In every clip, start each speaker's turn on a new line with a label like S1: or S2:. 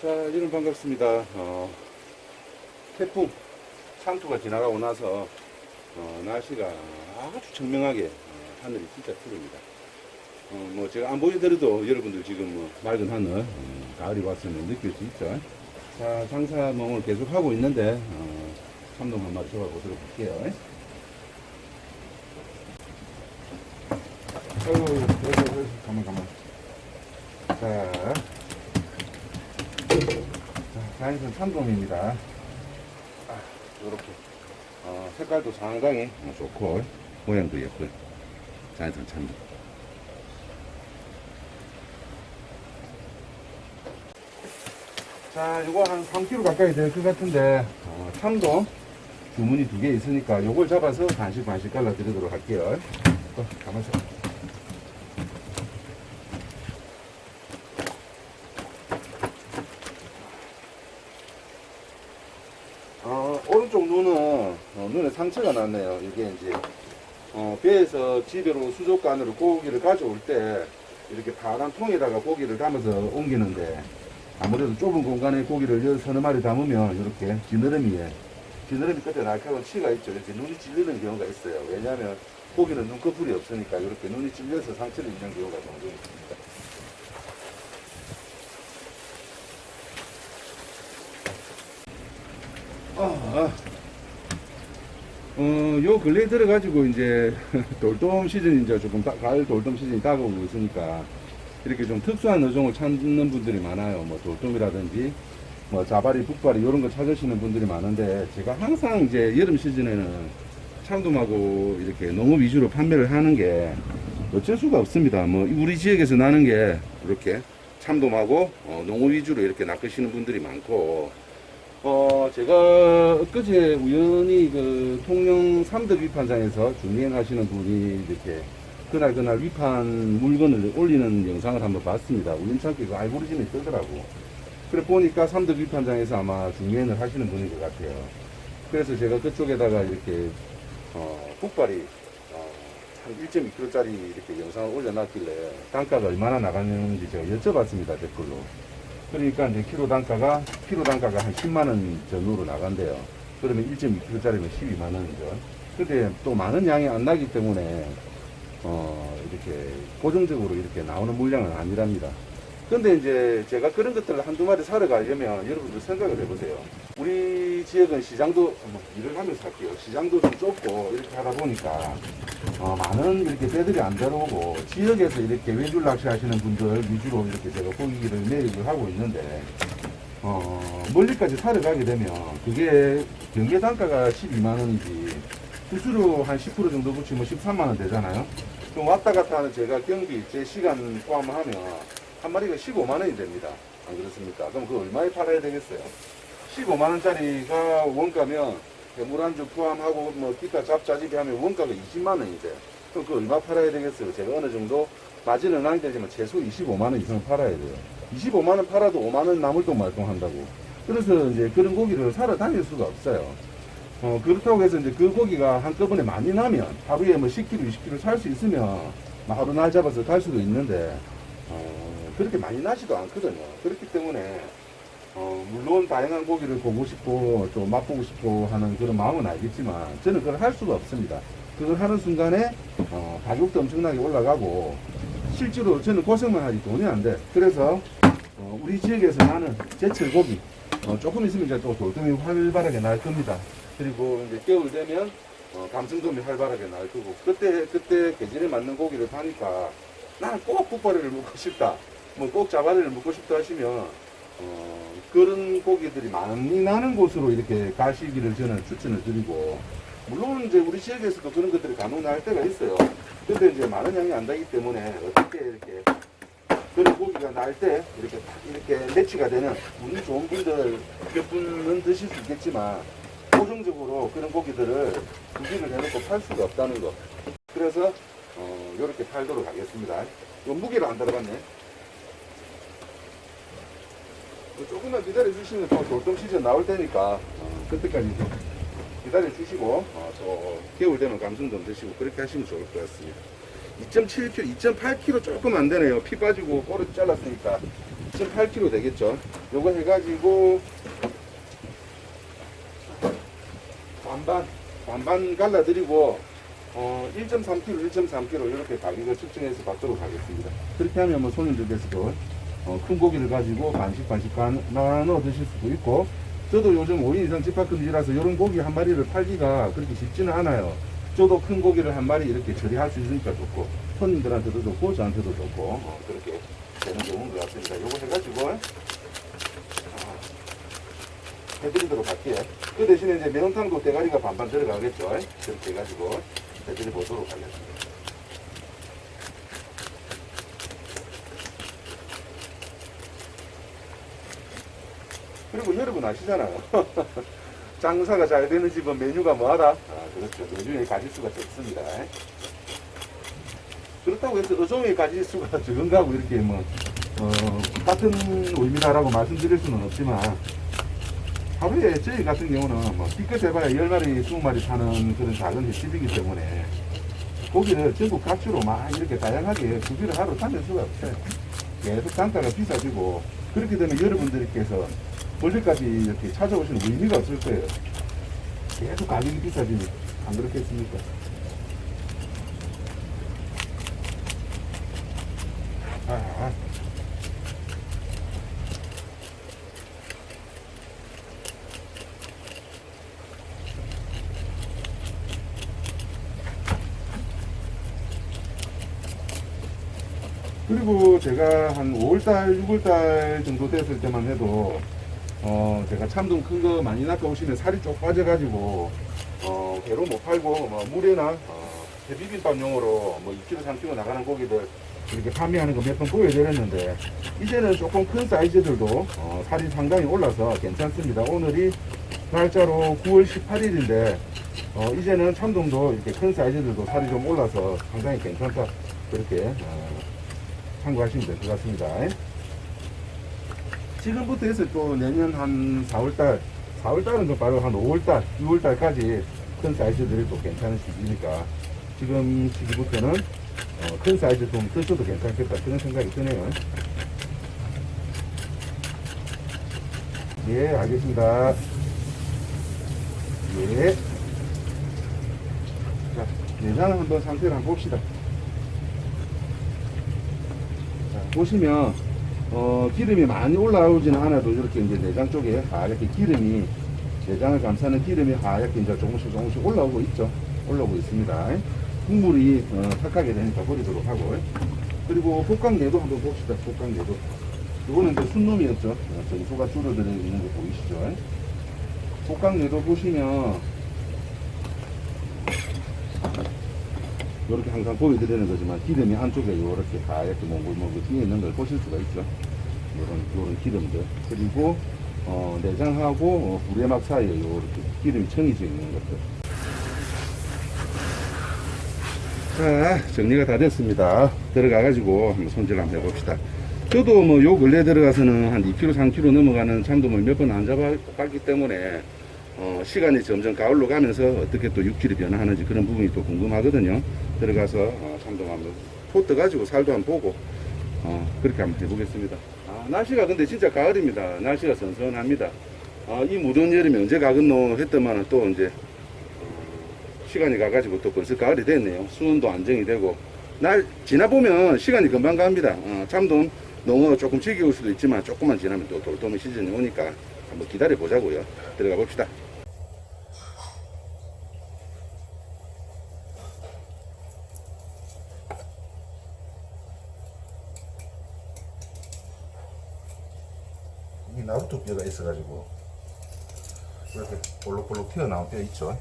S1: 자, 여러분 반갑습니다. 어, 태풍 상투가 지나가고 나서 어, 날씨가 아주 청명하게 어, 하늘이 진짜 푸릅니다. 어, 뭐 제가 안 보여드려도 여러분들 지금 뭐 맑은 하늘 어, 가을이 왔으면 느낄 수 있죠. 자, 장사 뭐 오늘 계속 하고 있는데 어, 참돔 한 마리 잡아보도록 할게요. 아유, 가만 가만. 자. 자, 자연산 참돔입니다. 아, 요렇게. 어, 색깔도 상당히 어, 좋고, 모양도 예쁜 자연산 참돔. 자, 요거 한 3kg 가까이 될 것 같은데, 어, 참돔 주문이 두 개 있으니까 요걸 잡아서 반씩 반씩 갈라 드리도록 할게요. 어, 가만있어. 어, 오른쪽 눈은 어, 눈에 상처가 났네요. 이게 이제 어, 배에서 집으로 수족관으로 고기를 가져올 때 이렇게 파란 통에다가 고기를 담아서 옮기는데 아무래도 좁은 공간에 고기를 여 서너 마리 담으면 이렇게 지느러미에 지느러미 끝에 날카로운 치가 있죠. 이렇게 눈이 찔리는 경우가 있어요. 왜냐하면 고기는 눈꺼풀이 없으니까 이렇게 눈이 찔려서 상처를 입는 경우가 종종 있습니다. 아, 아. 어, 요 근래에 들어가지고 이제 돌돔 시즌이 이제 조금 다- 가을 돌돔 시즌이 다가오고 있으니까 이렇게 좀 특수한 어종을 찾는 분들이 많아요. 뭐 돌돔이라든지 뭐 자바리, 북바리 이런 거 찾으시는 분들이 많은데 제가 항상 이제 여름 시즌에는 참돔하고 이렇게 농업 위주로 판매를 하는 게 어쩔 수가 없습니다. 뭐 우리 지역에서 나는 게 이렇게 참돔하고 어, 농업 위주로 이렇게 낚으시는 분들이 많고 어, 제가 엊그제 우연히 그 통영 삼덕 위판장에서 중행 하시는 분이 이렇게 그날 그날 위판 물건을 올리는 영상을 한번 봤습니다. 우연찮게 그 알고리즘이 뜨더라고. 그래 보니까 삼덕 위판장에서 아마 중행을 하시는 분인 것 같아요. 그래서 제가 그쪽에다가 이렇게 어, 북발이 어, 한 1.2kg짜리 이렇게 영상을 올려놨길래 단가가 얼마나 나가는지 제가 여쭤봤습니다 댓글로. 그러니까 이제 키로 단가가 키로 단가가 한 10만 원 전후로 나간대요. 그러면 1.2kg짜리면 12만 원이죠. 근데 또 많은 양이 안 나기 때문에 어 이렇게 고정적으로 이렇게 나오는 물량은 아니랍니다. 근데 이제 제가 그런 것들을 한두 마리 사러 가려면 여러분들 생각을 해보세요. 우리 지역은 시장도 뭐 일을 하면서 할게요. 시장도 좀 좁고 이렇게 하다 보니까 어, 많은 이렇게 배들이 안 들어오고 지역에서 이렇게 외줄 낚시 하시는 분들 위주로 이렇게 제가 고기를 매입을 하고 있는데 어, 멀리까지 사러 가게 되면 그게 경계 단가가 12만 원이지 수수료 한 10% 정도 붙이면 13만 원 되잖아요. 그럼 왔다 갔다 하는 제가 경비 제 시간 포함하면 한 마리가 15만 원이 됩니다. 안 그렇습니까? 그럼 그 얼마에 팔아야 되겠어요? 15만 원짜리가 원가면 물안주 포함하고 뭐 기타 잡자집이 하면 원가가 20만 원인데 그럼 그 얼마 팔아야 되겠어요? 제가 어느 정도 마진은 안 되지만 최소 25만 원 이상 팔아야 돼요. 25만 원 팔아도 5만 원 남을동 말동 한다고. 그래서 이제 그런 고기를 사러 다닐 수가 없어요. 어, 그렇다고 해서 이제 그 고기가 한꺼번에 많이 나면 하루에 뭐 10kg, 20kg 살 수 있으면 뭐 하루 날 잡아서 갈 수도 있는데 어, 그렇게 많이 나지도 않거든요. 그렇기 때문에 어, 물론 다양한 고기를 보고 싶고 또 맛보고 싶고 하는 그런 마음은 알겠지만 저는 그걸 할 수가 없습니다. 그걸 하는 순간에 어, 가격도 엄청나게 올라가고 실제로 저는 고생만 하지 돈이 안 돼. 그래서 어, 우리 지역에서 나는 제철 고기 어, 조금 있으면 이제 또 돌돔이 활발하게 날 겁니다. 그리고 이제 겨울 되면 어, 감성돔이 활발하게 날 거고 그때 그때 계절에 맞는 고기를 파니까 나는 꼭 북바리를 먹고 싶다. 뭐 꼭 자바리를 먹고 싶다 하시면 어, 그런 고기들이 많이 나는 곳으로 이렇게 가시기를 저는 추천을 드리고 물론 이제 우리 지역에서도 그런 것들이 간혹 날 때가 있어요. 근데 이제 많은 양이 안 나기 때문에 어떻게 이렇게 그런 고기가 날 때 이렇게 딱 이렇게 매치가 되는 운이 좋은 분들 몇 분은 드실 수 있겠지만 고정적으로 그런 고기들을 구비를 해놓고 팔 수가 없다는 거. 그래서 어, 이렇게 팔도록 하겠습니다. 이 무게를 안 들어갔네. 뭐 조금만 기다려 주시면 또 돌돔 시즌 나올 때니까 어, 그때까지 좀 기다려 주시고 어, 또 겨울 되면 감성돔 드시고 그렇게 하시면 좋을 것 같습니다. 2.7kg, 2.8kg 조금 안 되네요. 피 빠지고 꼬리 잘랐으니까 1.8kg 되겠죠. 요거 해가지고 반반 반반 갈라드리고 어 1.3kg, 1.3kg 이렇게 가격을 측정해서 받도록 하겠습니다. 그렇게 하면 뭐 손님들께서도 어, 큰 고기를 가지고 반씩 반씩 간- 나눠 드실 수도 있고 저도 요즘 5인 이상 집합금지라서 이런 고기 한 마리를 팔기가 그렇게 쉽지는 않아요. 저도 큰 고기를 한 마리 이렇게 처리할 수 있으니까 좋고 손님들한테도 좋고 저한테도 좋고 어, 그렇게 되는 좋은 것 같습니다. 요거 해가지고 어, 해드리도록 할게요. 그 대신에 이제 매운탕도 대가리가 반반 들어가겠죠. 그렇게 해가지고 해드려 보도록 하겠습니다. 그리고 여러분 아시잖아요. 장사가 잘 되는 집은 메뉴가 뭐하다? 아, 그렇죠. 메뉴의 가짓수가 적습니다. 그렇다고 해서 어종의 가짓수가 적은가 하고 이렇게 뭐, 어, 같은 의미다라고 말씀드릴 수는 없지만, 하루에 저희 같은 경우는 뭐, 기껏 해봐야 10마리, 20마리 파는 그런 작은 횟집이기 때문에, 고기를 전국 각지로 막 이렇게 다양하게 구비를 하러 다닐 수가 없어요. 계속 단가가 비싸지고, 그렇게 되면 여러분들께서 멀리까지 이렇게 찾아오시는 의미가 없을 거예요. 계속 가격이 비싸지니 안 그렇겠습니까? 아, 그리고 제가 한 5월달, 6월달 정도 됐을 때만 해도 어, 제가 참돔 큰 거 많이 낚아오시면 살이 쪽 빠져가지고, 어, 배로 못 팔고, 뭐, 물에나, 어, 비빔밥용으로 뭐 2kg, 3kg 나가는 고기들 이렇게 판매하는 거 몇 번 보여드렸는데, 이제는 조금 큰 사이즈들도, 어, 살이 상당히 올라서 괜찮습니다. 오늘이 날짜로 9월 18일인데, 어, 이제는 참돔도 이렇게 큰 사이즈들도 살이 좀 올라서 상당히 괜찮다. 그렇게, 어, 참고하시면 될 것 같습니다. 지금부터 해서 또 내년 한 4월달, 4월달은 좀 바로 한 5월달, 6월달까지 큰 사이즈들이 또 괜찮은 시기니까 지금 시기부터는 어, 큰 사이즈 좀 드셔도 괜찮겠다 그런 생각이 드네요. 예, 알겠습니다. 예. 자, 내장 한번 상태를 한번 봅시다. 자, 보시면 어, 기름이 많이 올라오지는 않아도 이렇게 이제 내장 쪽에 하얗게 기름이 내장을 감싸는 기름이 하얗게 이제 조금씩 조금씩 올라오고 있죠. 올라오고 있습니다. 국물이 어, 탁하게 되니까 버리도록 하고 그리고 복강내도 한번 봅시다. 복강내도 이거는 이제 순놈이었죠. 어, 정수가 줄어들어 있는 거 보이시죠? 복강내도 보시면 이렇게 항상 보여드리는 거지만 기름이 안쪽에 이렇게 하얗게 몽글몽글 튀어 있는 걸 보실 수가 있죠. 이런 이런 기름들 그리고 어, 내장하고 어, 부레막 사이에 이렇게 기름이 청이져 있는 것들. 자 정리가 다 됐습니다. 들어가 가지고 한번 손질 한번 해봅시다. 저도 뭐 요 근래 들어가서는 한 2kg, 3kg 넘어가는 참돔을 몇 번 안 잡아봤기 때문에 어, 시간이 점점 가을로 가면서 어떻게 또 육질이 변화하는지 그런 부분이 또 궁금하거든요. 들어가서 어, 참돔 한번 포 떠가지고 살도 한번 보고 어, 그렇게 한번 해보겠습니다. 아, 날씨가 근데 진짜 가을입니다. 날씨가 선선합니다. 아, 이 무더운 여름이 언제 가겠노 했더만은 또 이제 어, 시간이 가가지고 또 벌써 가을이 됐네요. 수온도 안정이 되고 날 지나 보면 시간이 금방 갑니다. 어, 참돔 농어 조금 지겨울 수도 있지만 조금만 지나면 또 돌돔의 시즌이 오니까 한번 기다려 보자고요. 들어가 봅시다. 이 나루토 뼈가 있어가지고 이렇게 볼록볼록 튀어나온 뼈 있죠.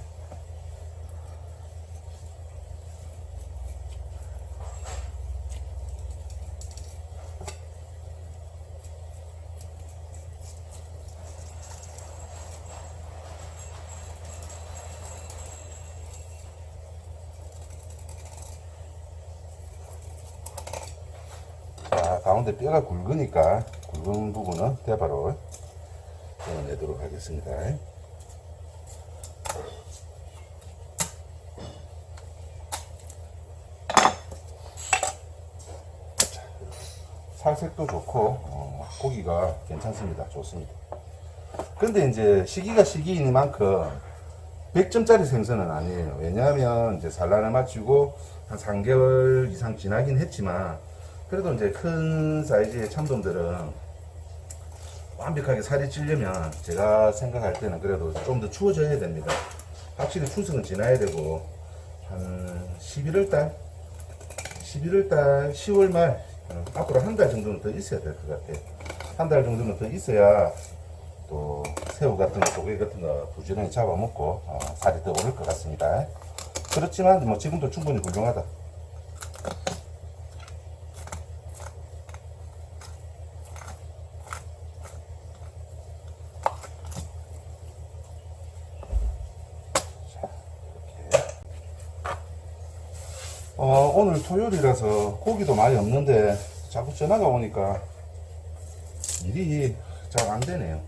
S1: 자, 가운데 뼈가 굵으니까 굵은 부분은 대바로 떼어내도록 하겠습니다. 살색도 좋고 어, 고기가 괜찮습니다. 좋습니다. 근데 이제 시기가 시기이니만큼 100점짜리 생선은 아니에요. 왜냐하면 이제 산란을 마치고 한 3개월 이상 지나긴 했지만 그래도 이제 큰 사이즈의 참돔들은 완벽하게 살이 찌려면 제가 생각할 때는 그래도 좀 더 추워져야 됩니다. 확실히 추석은 지나야 되고 한 11월 달 11월 달 10월 말 어, 앞으로 한 달 정도는 더 있어야 될 것 같아요. 한 달 정도는 더 있어야 또 새우 같은 거, 조개 같은 거 부지런히 잡아먹고 어, 살이 더 오를 것 같습니다. 그렇지만 뭐 지금도 충분히 훌륭하다. 어, 오늘 토요일이라서 고기도 많이 없는데 자꾸 전화가 오니까 일이 잘 안 되네요.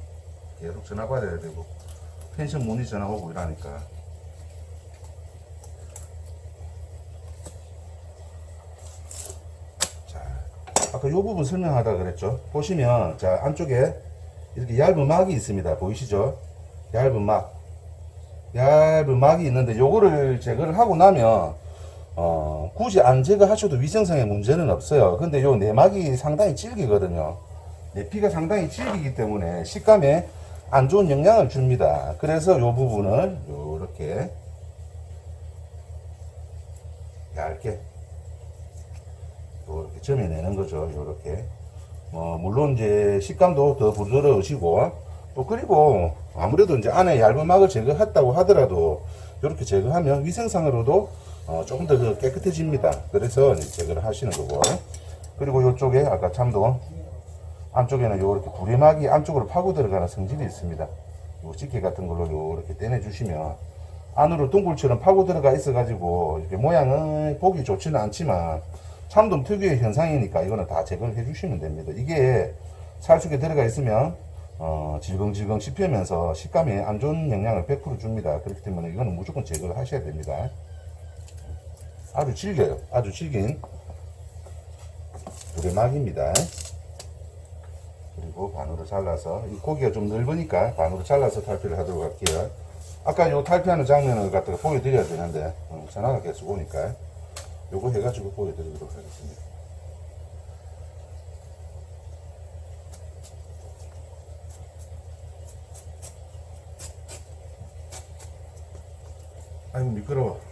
S1: 계속 전화 받아야 되고. 펜션 문의 전화 오고 이러니까. 자 아까 요 부분 설명하다 그랬죠? 보시면 자 안쪽에 이렇게 얇은 막이 있습니다. 보이시죠? 얇은 막. 얇은 막이 있는데 요거를 제거를 하고 나면 어, 굳이 안 제거하셔도 위생상의 문제는 없어요 근데 요 내막이 상당히 질기거든요 내 피가 상당히 질기기 때문에 식감에 안 좋은 영향을 줍니다. 그래서 이 부분을 요렇게 얇게 요렇게 점여내는 거죠. 요렇게 뭐 물론 이제 식감도 더 부드러우시고 또 그리고 아무래도 이제 안에 얇은 막을 제거했다고 하더라도 이렇게 제거하면 위생상으로도 어, 조금 더 깨끗해집니다. 그래서 제거를 하시는 거고 그리고 이쪽에 아까 참돔 안쪽에는 요렇게 부리막이 안쪽으로 파고 들어가는 성질이 있습니다. 요 집게 같은 걸로 요렇게 떼내주시면 안으로 둥굴처럼 파고 들어가 있어가지고 이렇게 모양은 보기 좋지는 않지만 참돔 특유의 현상이니까 이거는 다 제거를 해주시면 됩니다. 이게 살속에 들어가 있으면 어, 질겅질겅 씹히면서 식감에 안 좋은 영향을 100% 줍니다. 그렇기 때문에 이거는 무조건 제거를 하셔야 됩니다. 아주 질겨요. 아주 질긴 부리막입니다. 그리고 반으로 잘라서 이 고기가 좀 넓으니까 반으로 잘라서 탈피를 하도록 할게요. 아까 요 탈피하는 장면을 갖다가 보여드려야 되는데 어, 전화가 계속 오니까 요거 해가지고 보여드리도록 하겠습니다. 아이고 미끄러워.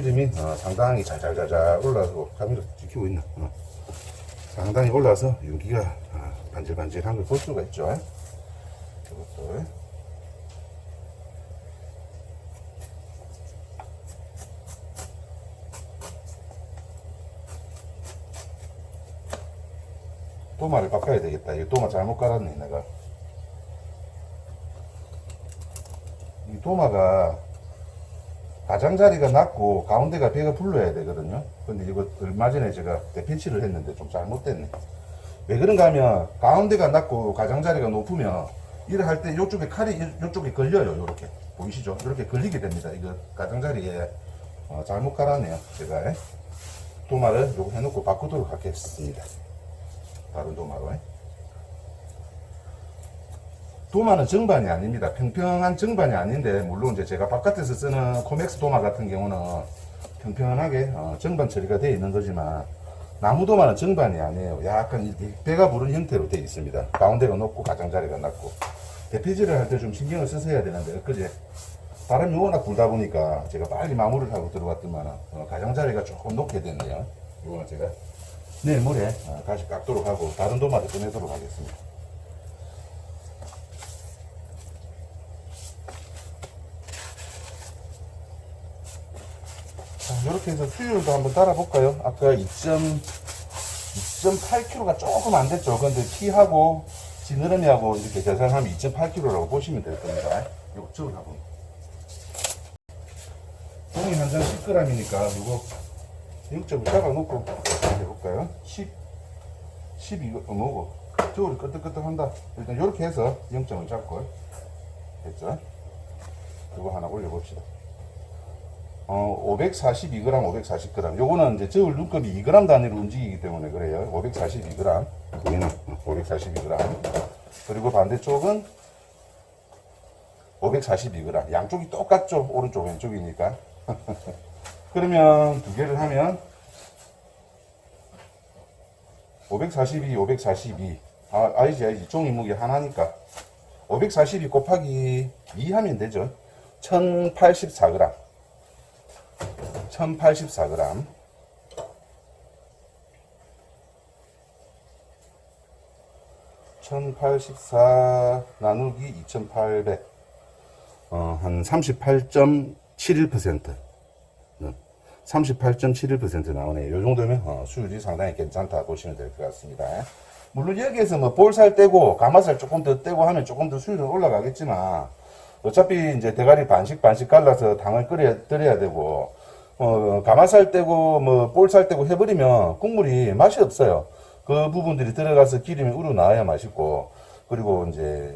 S1: 기름이 어, 상당히 잘잘잘잘 올라서 카메라 찍히고 있나? 어. 상당히 올라서 윤기가 어, 반질반질한 걸 볼 수가 있죠. 이것도. 도마를 바꿔야 되겠다. 이 도마 잘못 깔았네 내가. 이 도마가 가장자리가 낮고 가운데가 배가 불러야 되거든요. 근데 이거 얼마 전에 제가 대피치를 했는데 좀 잘못됐네. 왜 그런가 하면 가운데가 낮고 가장자리가 높으면 일을 할 때 이쪽에 칼이 이쪽에 걸려요. 이렇게 보이시죠? 이렇게 걸리게 됩니다. 이거 가장자리에 어, 잘못 깔았네요. 제가 도마를 요거 해놓고 바꾸도록 하겠습니다. 다른 도마로. 도마는 정반이 아닙니다. 평평한 정반이 아닌데 물론 이제 제가 바깥에서 쓰는 코맥스 도마 같은 경우는 평평하게 어, 정반 처리가 되어 있는 거지만 나무 도마는 정반이 아니에요. 약간 배가 부른 형태로 되어 있습니다. 가운데가 높고 가장자리가 낮고 대피질을 할 때 좀 신경을 써서해야 되는데 엊그제 바람이 워낙 불다 보니까 제가 빨리 마무리를 하고 들어갔더만 어, 가장자리가 조금 높게 됐네요. 이거는 제가 내일 모레 어, 다시 깎도록 하고 다른 도마도 꺼내도록 하겠습니다. 이렇게 해서 수율도 한번 따라볼까요? 아까 2.8kg가 조금 안 됐죠. 근데 키하고 지느러미하고 이렇게 계산하면 2.8kg라고 보시면 될 겁니다. 이거 적으라고. 종이 한 장 10g이니까 이거 0점을 잡아놓고 해볼까요? 10, 12, 어, 뭐고? 저울이 끄덕끄덕한다. 일단 이렇게 해서 0점을 잡고 했죠. 그거 하나 올려봅시다. 어, 542g, 540g. 요거는 이제 저울 눈급이 2g 단위로 움직이기 때문에 그래요. 542g. 여기는 542g. 그리고 반대쪽은 542g. 양쪽이 똑같죠. 오른쪽, 왼쪽이니까. 그러면 두 개를 하면 542, 542. 아, 알지, 알지. 종이 무게 하나니까. 542 곱하기 2 하면 되죠. 1084g. 1084g. 1084 나누기 2800. 어, 한 38.71%. 38.71% 나오네요. 요 정도면 어, 수율이 상당히 괜찮다 보시면 될 것 같습니다. 물론 여기에서 뭐 볼살 떼고 가마살 조금 더 떼고 하면 조금 더 수율은 올라가겠지만 어차피 이제 대가리 반씩 반씩 갈라서 당을 끓여 끓여야 되고 어, 가마살 떼고 뭐 볼살 떼고 해버리면 국물이 맛이 없어요. 그 부분들이 들어가서 기름이 우러나와야 맛있고 그리고 이제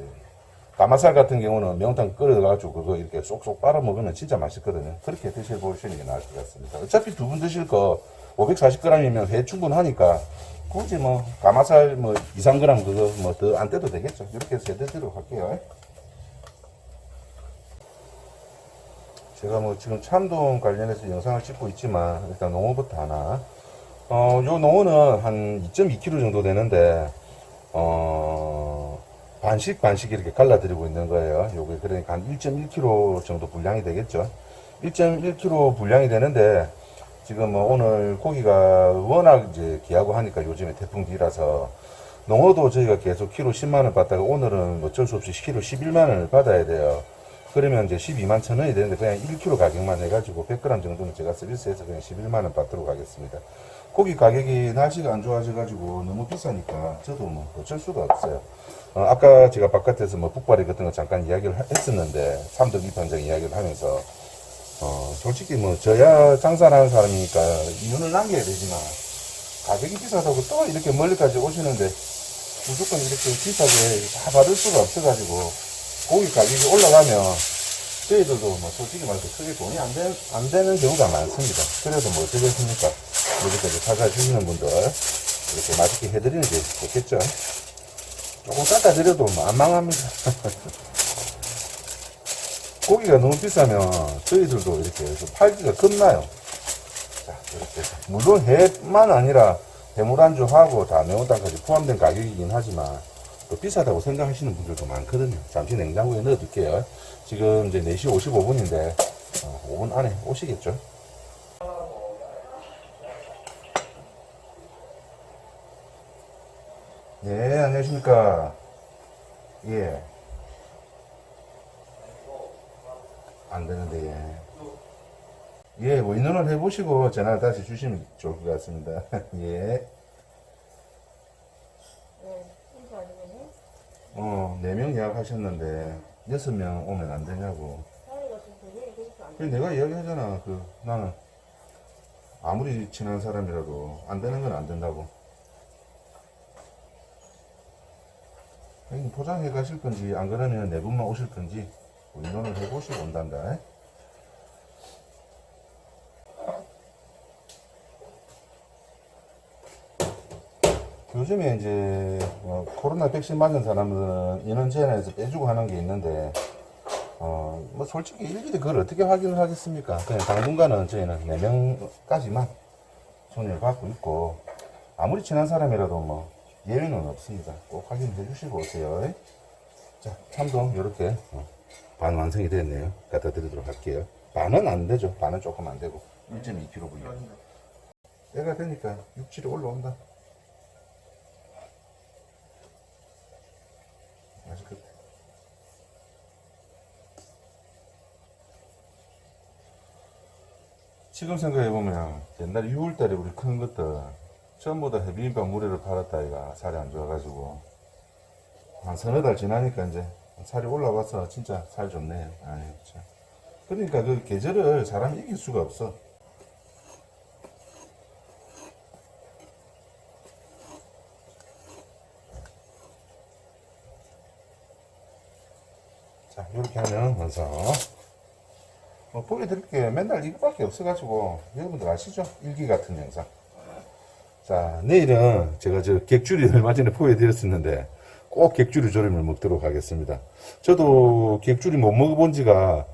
S1: 가마살 같은 경우는 명탕 끓여가지고 그거 이렇게 쏙쏙 빨아 먹으면 진짜 맛있거든요. 그렇게 드셔보시는 게 나을 것 같습니다. 어차피 두 분 드실 거 540g이면 회 충분하니까 굳이 뭐 가마살 뭐 2, 3g 그거 뭐 더 안 떼도 되겠죠. 이렇게 해서 해드리도록 할게요. 제가 뭐 지금 참돔 관련해서 영상을 찍고 있지만 일단 농어부터 하나. 어, 요 농어는 한 2.2kg 정도 되는데 어, 반씩 반씩 이렇게 갈라드리고 있는 거예요. 요게 그러니까 한 1.1kg 정도 분량이 되겠죠. 1.1kg 분량이 되는데 지금 뭐 오늘 고기가 워낙 이제 귀하고 하니까 요즘에 태풍 뒤라서 농어도 저희가 계속 키로 10만 원 받다가 오늘은 어쩔 수 없이 키로 11만 원을 받아야 돼요. 그러면 이제 12만 천 원이 되는데 그냥 1kg 가격만 해가지고 100g 정도는 제가 서비스해서 그냥 11만 원 받도록 하겠습니다. 고기 가격이 날씨가 안 좋아져가지고 너무 비싸니까 저도 뭐 어쩔 수가 없어요. 어, 아까 제가 바깥에서 뭐 북발이 같은 거 잠깐 이야기를 하- 했었는데 삼덕 이판장 이야기를 하면서 어, 솔직히 뭐 저야 장사하는 사람이니까 이윤을 남겨야 되지만 가격이 비싸다고 또 이렇게 멀리까지 오시는데 무조건 이렇게 비싸게 다 받을 수가 없어가지고 고기 가격이 올라가면 저희들도 뭐 솔직히 말해서 크게 돈이 안, 되, 안 되는 경우가 많습니다. 그래도 뭐 어쩌겠습니까? 여기까지 찾아주시는 분들 이렇게 맛있게 해드리는 게 좋겠죠. 조금 깎아드려도 뭐 안 망합니다. 고기가 너무 비싸면 저희들도 이렇게 해서 팔기가 겁나요. 자, 이렇게. 물론 해만 아니라 해물안주하고 다 매운탕까지 포함된 가격이긴 하지만 또 비싸다고 생각하시는 분들도 많거든요. 잠시 냉장고에 넣어둘게요. 지금 이제 4시 55분인데 5분 안에 오시겠죠? 네, 안녕하십니까. 예. 안 되는데, 예. 예, 뭐, 인원을 해보시고 전화 다시 주시면 좋을 것 같습니다. 예.
S2: 네, 인사 아니면은
S1: 어, 네명 예약하셨는데, 여섯 명 오면 안 되냐고.
S2: 사이가 좀 되게 그렇게
S1: 안그 내가 이야기하잖아. 그, 나는, 아무리 친한 사람이라도 안 되는 건 안 된다고. 포장해 가실 건지, 안 그러면 네 분만 오실 건지, 뭐 인원을 해보시고 온단다. 요즘에 이제 어, 코로나 백신 맞은 사람들은 인원 제한에서 빼주고 하는 게 있는데 어, 뭐 솔직히 일일이 그걸 어떻게 확인을 하겠습니까? 그냥 당분간은 저희는 4명까지만 손을 받고 있고 아무리 친한 사람이라도 뭐 예외는 없습니다. 꼭 확인해 주시고 오세요. 자, 참돔 이렇게 어, 반 완성이 됐네요. 갖다 드리도록 할게요. 반은 안 되죠. 반은 조금 안 되고 1.2kg 분량. 때가 되니까 육질이 올라온다. 맛있겠다. 지금 생각해보면 옛날 6월달에 우리 큰 것들 전부 다 해비빔밥 물회를 팔았다 이가 살이 안 좋아가지고. 한 서너 달 지나니까 이제 살이 올라와서 진짜 살 좋네. 아이 참. 그러니까 그 계절을 사람이 이길 수가 없어 이렇게 하면 완성. 뭐 보여드릴 게 맨날 이거밖에 없어가지고 여러분들 아시죠? 일기 같은 영상. 자 내일은 제가 저 객줄이 얼마 전에 보여드렸었는데 꼭 객줄이 조림을 먹도록 하겠습니다. 저도 객줄이 못 먹어본 지가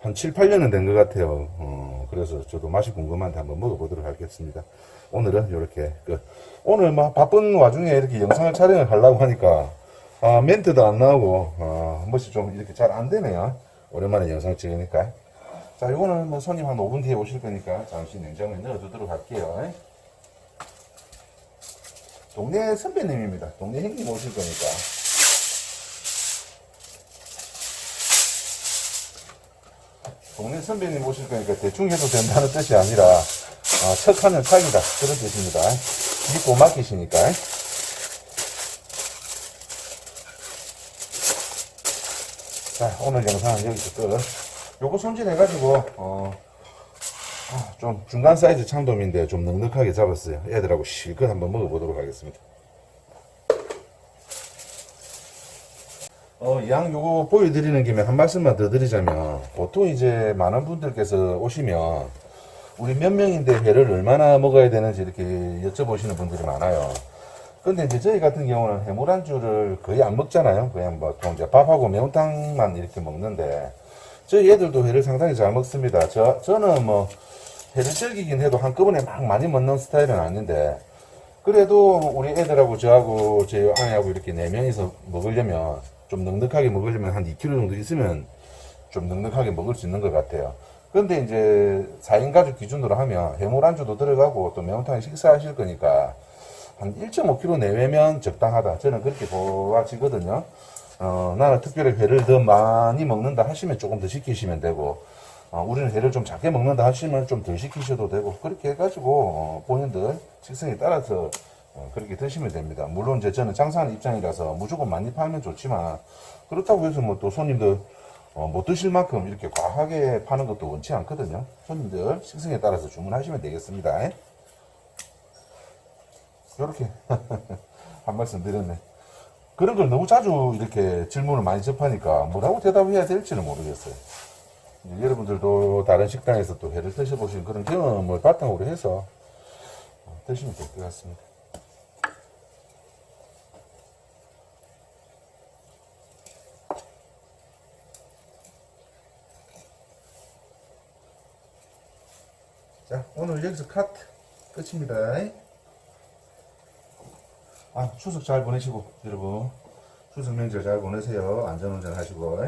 S1: 한 7, 8년은 된 것 같아요. 어, 그래서 저도 맛이 궁금한데 한번 먹어보도록 하겠습니다. 오늘은 이렇게 끝. 오늘 막 바쁜 와중에 이렇게 영상을 촬영을 하려고 하니까 아, 멘트도 안 나오고 아, 한 번씩 좀 이렇게 잘 안 되네요. 오랜만에 영상 찍으니까. 자, 이거는 뭐 손님 한 5분 뒤에 오실 거니까 잠시 냉장고에 넣어두도록 할게요. 동네 선배님입니다. 동네 형님 오실 거니까. 동네 선배님 오실 거니까 대충 해도 된다는 뜻이 아니라 아, 척하는 척이다 그런 뜻입니다. 믿고 맡기시니까. 자 오늘 영상은 여기서 끝. 요거 손질해가지고 어, 아, 좀 중간 사이즈 참돔인데 좀 넉넉하게 잡았어요. 애들하고 실컷 한번 먹어보도록 하겠습니다. 어, 양 요거 보여드리는 김에 한 말씀만 더 드리자면, 보통 이제 많은 분들께서 오시면, 우리 몇 명인데 회를 얼마나 먹어야 되는지 이렇게 여쭤보시는 분들이 많아요. 근데 이제 저희 같은 경우는 해물안주를 거의 안 먹잖아요. 그냥 보통 이제 밥하고 매운탕만 이렇게 먹는데, 저희 애들도 회를 상당히 잘 먹습니다. 저, 저는 뭐, 회를 즐기긴 해도 한꺼번에 막 많이 먹는 스타일은 아닌데, 그래도 우리 애들하고 저하고 제 아내하고 이렇게 네 명이서 먹으려면 좀 넉넉하게 먹으려면 한 2kg 정도 있으면 좀 넉넉하게 먹을 수 있는 것 같아요. 근데 이제 4인 가족 기준으로 하면 해물 안주도 들어가고 또 매운탕 식사하실 거니까 한 1.5kg 내외면 적당하다. 저는 그렇게 보아지거든요. 어, 나는 특별히 회를 더 많이 먹는다 하시면 조금 더 시키시면 되고, 어, 우리는 회를 좀 작게 먹는다 하시면 좀 덜 시키셔도 되고, 그렇게 해가지고, 어, 본인들 식성에 따라서 어, 그렇게 드시면 됩니다. 물론 이제 저는 장사하는 입장이라서 무조건 많이 팔면 좋지만, 그렇다고 해서 뭐 또 손님들 어, 못 드실 만큼 이렇게 과하게 파는 것도 원치 않거든요. 손님들 식성에 따라서 주문하시면 되겠습니다. 이렇게 한 말씀 드렸네. 그런 걸 너무 자주 이렇게 질문을 많이 접하니까 뭐라고 대답해야 될지는 모르겠어요. 여러분들도 다른 식당에서 또 회를 드셔보신 그런 경험을 바탕으로 해서 어, 드시면 될 것 같습니다. 자, 오늘 여기서 카트 끝입니다. 아, 추석 잘 보내시고, 여러분. 추석 명절 잘 보내세요. 안전운전 하시고.